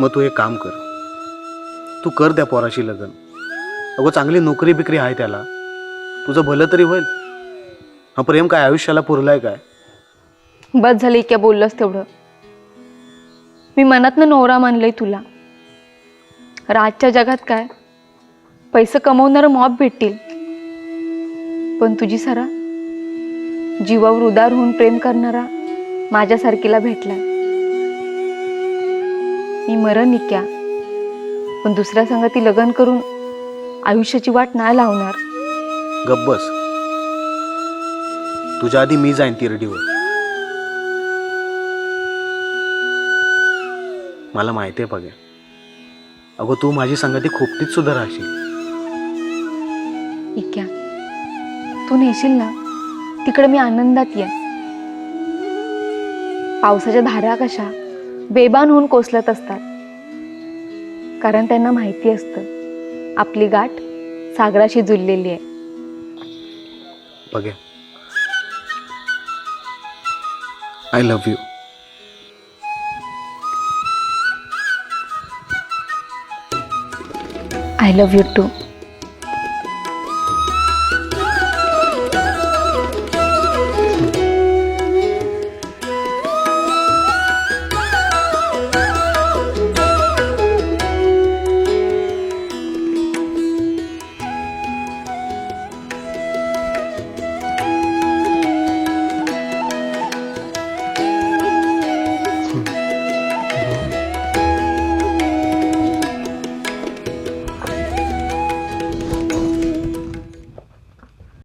मग तू एक काम कर. तू कर त्या पोराशी लग्न. अगो चांगली नोकरी बिकरी आहे त्याला. तुझं भलं तरी होईल. हा प्रेम काय आयुष्याला पुरलाय काय? बस झालं इतक्या बोललंस तेवढं. मी मनातनं नवरा मानलंय तुला. राजच्या जगात काय? पैसे कमवणारं मॉब भेटतील. पण तुझी सरा जीवावर उदार होऊन प्रेम करणारा माझ्यासारखीला भेटलाय. मी मरण निक्या पण दुसऱ्या संगती लग्न करून आयुष्याची वाट नाही लावणार. गब्बस तुझ्या आधी मी जाईन तिरडीवर. मला माहिती आहे बघा अगो तू माझी संगती खोपटीत सुद्धा राहशील. इक्या तू नेशील ना? तिकडे मी आनंदात ये पावसाच्या धारा कशा? बेबान होऊन कोसलत असतात. कारण त्यांना माहिती असतं आपली गाठ सागराशी जुळलेली आहे. बघे. I love you I love you too